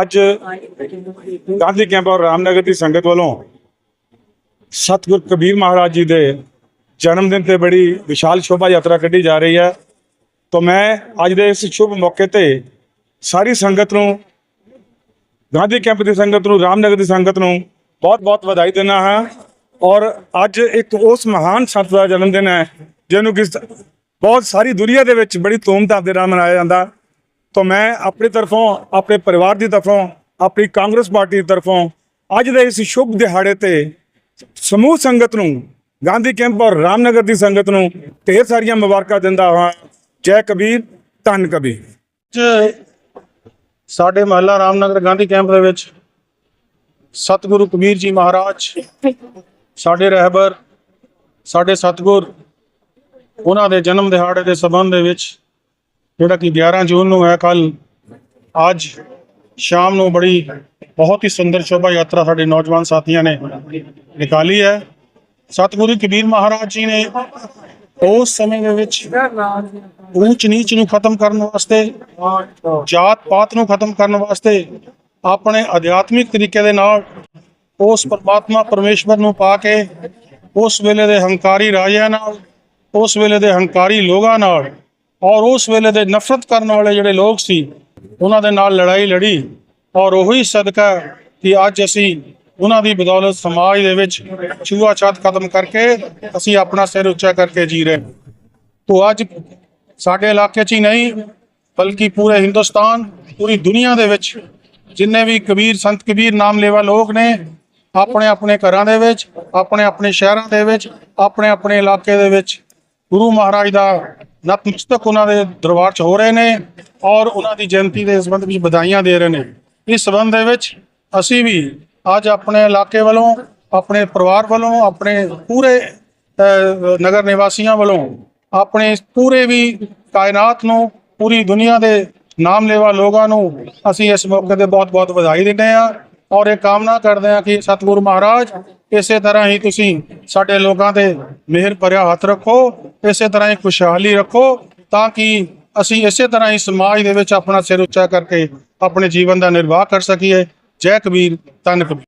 ਅੱਜ ਗਾਂਧੀ ਕੈਂਪ ਔਰ ਰਾਮਨਗਰ ਦੀ ਸੰਗਤ ਵੱਲੋਂ ਸਤਿਗੁਰ ਕਬੀਰ ਮਹਾਰਾਜ ਜੀ ਦੇ ਜਨਮ ਦਿਨ ਤੇ ਬੜੀ ਵਿਸ਼ਾਲ ਸ਼ੋਭਾ ਯਾਤਰਾ ਕੱਢੀ ਜਾ ਰਹੀ ਹੈ। ਤਾਂ ਮੈਂ ਅੱਜ ਦੇ ਇਸ ਸ਼ੁਭ ਮੌਕੇ ਤੇ ਸਾਰੀ ਸੰਗਤ ਨੂੰ, ਗਾਂਧੀ ਕੈਂਪ ਦੀ ਸੰਗਤ ਨੂੰ, ਰਾਮਨਗਰ ਦੀ ਸੰਗਤ ਨੂੰ ਬਹੁਤ-ਬਹੁਤ ਵਧਾਈ ਦਿੰਦਾ ਹਾਂ ਔਰ ਅੱਜ ਇੱਕ ਉਸ ਮਹਾਨ ਸੰਤ ਦਾ ਜਨਮ ਦਿਨ ਹੈ, ਜਿਹਨੂੰ ਕਿ ਬਹੁਤ ਸਾਰੀ ਦੁਨੀਆ ਦੇ ਵਿੱਚ ਬੜੀ ਧੂਮਧਾਮ ਦੇ ਨਾਲ ਮਨਾਇਆ ਜਾਂਦਾ। ਤਾਂ ਮੈਂ ਆਪਣੀ ਤਰਫੋਂ, ਆਪਣੇ ਪਰਿਵਾਰ ਦੀ ਤਰਫੋਂ, ਆਪਣੀ ਕਾਂਗਰਸ ਪਾਰਟੀ ਦੀ ਤਰਫੋਂ ਅੱਜ ਦੇ ਇਸ ਸ਼ੁਭ ਦਿਹਾੜੇ ਤੇ ਸਮੂਹ ਸੰਗਤ ਨੂੰ, ਗਾਂਧੀ ਕੈਂਪ ਔਰ ਰਾਮਨਗਰ ਦੀ ਸੰਗਤ ਨੂੰ ਢੇਰ ਸਾਰੀਆਂ ਮੁਬਾਰਕਾਂ ਦਿੰਦਾ ਹਾਂ। ਜੈ ਕਬੀਰ, ਧੰਨ ਕਬੀਰ। ਅੱਜ ਸਾਡੇ ਮਹੱਲਾ ਰਾਮਨਗਰ ਗਾਂਧੀ ਕੈਂਪ ਦੇ ਵਿੱਚ ਸਤਿਗੁਰੂ ਕਬੀਰ ਜੀ ਮਹਾਰਾਜ, ਸਾਡੇ ਰਹਿਬਰ, ਸਾਡੇ ਸਤਿਗੁਰ, ਉਹਨਾਂ ਦੇ ਜਨਮ ਦਿਹਾੜੇ ਦੇ ਸਬੰਧ ਦੇ ਵਿੱਚ ਜਿਹੜਾ ਕਿ 11 ਜੂਨ ਨੂੰ ਹੈ ਕੱਲ ਅੱਜ ਸ਼ਾਮ ਨੂੰ ਬੜੀ ਬਹੁਤ ਹੀ ਸੁੰਦਰ ਸ਼ੋਭਾ ਯਾਤਰਾ ਸਾਡੇ ਨੌਜਵਾਨ ਸਾਥੀਆਂ ਨੇ ਨਿਕਾਲੀ ਹੈ। ਸਤਿਗੁਰੂ ਕਬੀਰ ਮਹਾਰਾਜ ਜੀ ਨੇ ਉਸ ਸਮੇਂ ਦੇ ਵਿੱਚ ਊਚ ਨੀਚ ਨੂੰ ਖਤਮ ਕਰਨ ਵਾਸਤੇ ਜਾਤ ਪਾਤ ਨੂੰ ਖਤਮ ਕਰਨ ਵਾਸਤੇ ਆਪਣੇ ਅਧਿਆਤਮਿਕ ਤਰੀਕੇ ਦੇ ਨਾਲ ਉਸ ਪਰਮਾਤਮਾ ਪਰਮੇਸ਼ਵਰ ਨੂੰ ਪਾ ਕੇ ਉਸ ਵੇਲੇ ਦੇ ਹੰਕਾਰੀ ਰਾਜਿਆਂ ਨਾਲ, ਉਸ ਵੇਲੇ ਦੇ ਹੰਕਾਰੀ ਲੋਕਾਂ ਨਾਲ ਔਰ ਉਸ ਵੇਲੇ ਦੇ ਨਫ਼ਰਤ ਕਰਨ ਵਾਲੇ ਜਿਹੜੇ ਲੋਕ ਸੀ, ਉਹਨਾਂ ਦੇ ਨਾਲ ਲੜਾਈ ਲੜੀ ਔਰ ਉਹੀ ਸਦਕਾ ਕਿ ਅੱਜ ਅਸੀਂ ਉਹਨਾਂ ਦੀ ਬਦੌਲਤ ਸਮਾਜ ਦੇ ਵਿੱਚ ਛੂਆ-ਛਾਤ ਖਤਮ ਕਰਕੇ ਅਸੀਂ ਆਪਣਾ ਸਿਰ ਉੱਚਾ ਕਰਕੇ ਜੀ ਰਹੇ ਹਾਂ। ਅੱਜ ਸਾਡੇ ਇਲਾਕੇ 'ਚ ਹੀ ਨਹੀਂ, ਬਲਕਿ ਪੂਰੇ ਹਿੰਦੁਸਤਾਨ, ਪੂਰੀ ਦੁਨੀਆ ਦੇ ਵਿੱਚ ਜਿੰਨੇ ਵੀ ਕਬੀਰ, ਸੰਤ ਕਬੀਰ ਨਾਮ ਲੈਵਾ ਲੋਕ ਨੇ, ਆਪਣੇ ਆਪਣੇ ਘਰਾਂ ਦੇ ਵਿੱਚ, ਆਪਣੇ ਆਪਣੇ ਸ਼ਹਿਰਾਂ ਦੇ ਵਿੱਚ, ਆਪਣੇ ਆਪਣੇ ਇਲਾਕੇ ਦੇ ਵਿੱਚ ਗੁਰੂ ਮਹਾਰਾਜ ਦਾ ਨਤਮਸਤਕ ਉਹਨਾਂ ਦੇ ਦਰਬਾਰ 'ਚ ਹੋ ਰਹੇ ਨੇ ਔਰ ਉਹਨਾਂ ਦੀ ਜਯੰਤੀ ਦੇ ਸੰਬੰਧ ਵਿੱਚ ਵਧਾਈਆਂ ਦੇ ਰਹੇ ਨੇ। ਇਸ ਸੰਬੰਧ ਦੇ ਵਿੱਚ ਅਸੀਂ ਵੀ ਅੱਜ ਆਪਣੇ ਇਲਾਕੇ ਵੱਲੋਂ, ਆਪਣੇ ਪਰਿਵਾਰ ਵੱਲੋਂ, ਆਪਣੇ ਪੂਰੇ ਨਗਰ ਨਿਵਾਸੀਆਂ ਵੱਲੋਂ ਆਪਣੇ ਪੂਰੇ ਵੀ ਕਾਇਨਾਤ ਨੂੰ, ਪੂਰੀ ਦੁਨੀਆ ਦੇ ਨਾਮ ਲੈਵਾ ਲੋਕਾਂ ਨੂੰ ਅਸੀਂ ਇਸ ਮੌਕੇ ਤੇ ਬਹੁਤ-ਬਹੁਤ ਵਧਾਈ ਦਿੰਦੇ ਹਾਂ। ਔਰ ਇਹ ਕਾਮਨਾ ਕਰਦੇ ਹਾਂ ਕਿ ਸਤਿਗੁਰੂ ਮਹਾਰਾਜ, ਇਸੇ ਤਰ੍ਹਾਂ ਹੀ ਤੁਸੀਂ ਸਾਡੇ ਲੋਕਾਂ ਤੇ ਮਿਹਰ ਭਰਿਆ ਹੱਥ ਰੱਖੋ, ਇਸੇ ਤਰ੍ਹਾਂ ਹੀ ਖੁਸ਼ਹਾਲੀ ਰੱਖੋ, ਤਾਂ ਕਿ ਅਸੀਂ ਇਸੇ ਤਰ੍ਹਾਂ ਹੀ ਸਮਾਜ ਦੇ ਵਿੱਚ ਆਪਣਾ ਸਿਰ ਉੱਚਾ ਕਰਕੇ ਆਪਣੇ ਜੀਵਨ ਦਾ ਨਿਰਵਾਹ ਕਰ ਸਕੀਏ। ਜੈ ਕਬੀਰ, ਧੰਨ ਕਬੀਰ।